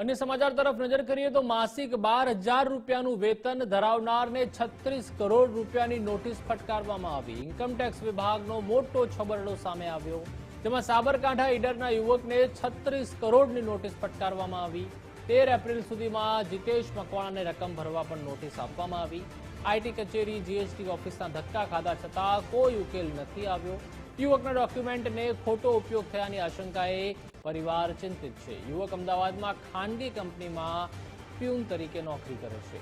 અન્ય સમાચાર તરફ નજર કરીએ તો માસિક બાર હજાર રૂપિયાનું વેતન ધરાવનારને છત્રીસ કરોડ રૂપિયાની નોટિસ ફટકારવામાં આવી. ઇન્કમટેક્સ વિભાગનો મોટો છબરડો સામે આવ્યો. જેમાં સાબરકાંઠા ઈડરના યુવકને છત્રીસ કરોડની નોટિસ ફટકારવામાં આવી. તેર એપ્રિલ સુધીમાં જીતેશ મકવાણાને રકમ ભરવા પણ નોટિસ આપવામાં આવી. આઈટી કચેરી, જીએસટી ઓફિસના ધક્કા ખાધા છતાં કોઈ ઉકેલ નથી આવ્યો. યુવકના ડોક્યુમેન્ટને ખોટો ઉપયોગ થયાની આશંકાએ પરિવાર ચિંતિત છે. યુવક અમદાવાદમાં ખાનગી કંપનીમાં પ્યુન તરીકે નોકરી કરે છે.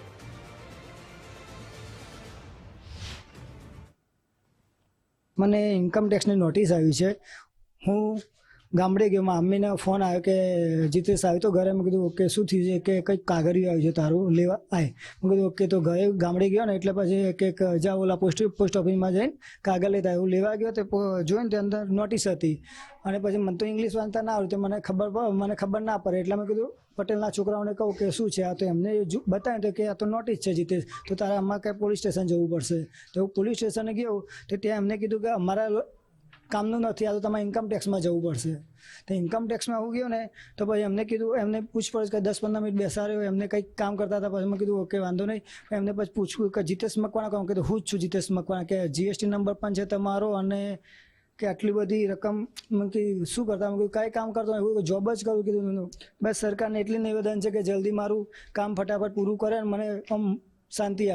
મને ઇન્કમ ટેક્સની નોટિસ આવી છે. હું ગામડે ગયો. મમ્મીને ફોન આવ્યો કે, જીતેશ આવ્યો તો ઘરે. મેં કીધું, ઓકે, શું થયું છે? કે કંઈક કાગળિયું આવ્યું છે તારું લેવા? આય. મેં કીધું, ઓકે, તો ઘરે ગામડે ગયો ને, એટલે પછી એક જાઓ ઓલા પોસ્ટ પોસ્ટ ઓફિસમાં જઈને કાગળ લેતા એવું લેવા ગયો તે જોઈને તે અંદર નોટિસ હતી. અને પછી મને તો ઇંગ્લિશ વાંચતા ના આવડતું મને ખબર મને ખબર ના પડે. એટલે મેં કીધું, પટેલના છોકરાઓને કહું કે શું છે? આ તો એમને બતાવ્યું તો કે આ તો નોટિસ છે જીતેશ. તો તારે આમાં કંઈ પોલીસ સ્ટેશન જવું પડશે? તો હું પોલીસ સ્ટેશને ગયો. તો ત્યાં એમને કીધું કે, અમારા કામનું નથી, આ તો તમારે ઇન્કમ ટેક્સમાં જવું પડશે. તો ઇન્કમ ટેક્સમાં હું ગયો ને, તો પછી એમને કીધું, એમને પૂછપરછ કે દસ પંદર મિનિટ બેસાડ્યો, એમને કંઈક કામ કરતા હતા, પછી મેં કીધું, ઓકે, વાંધો નહીં. એમને પછી પૂછ્યું કે જીતેશ મકવાણા કહું કીધું, હું જ છું જીતેશ મકવાણા. કે જીએસટી નંબર પણ છે તમારો અને કે આટલી બધી રકમ કીધું, શું કરતા? કીધું, કાંઈ કામ કરતો નહીં જોબ જ કરું. કીધું બસ સરકારને એટલી નિવેદન છે કે જલ્દી મારું કામ ફટાફટ પૂરું કરે અને મને આમ શાંતિ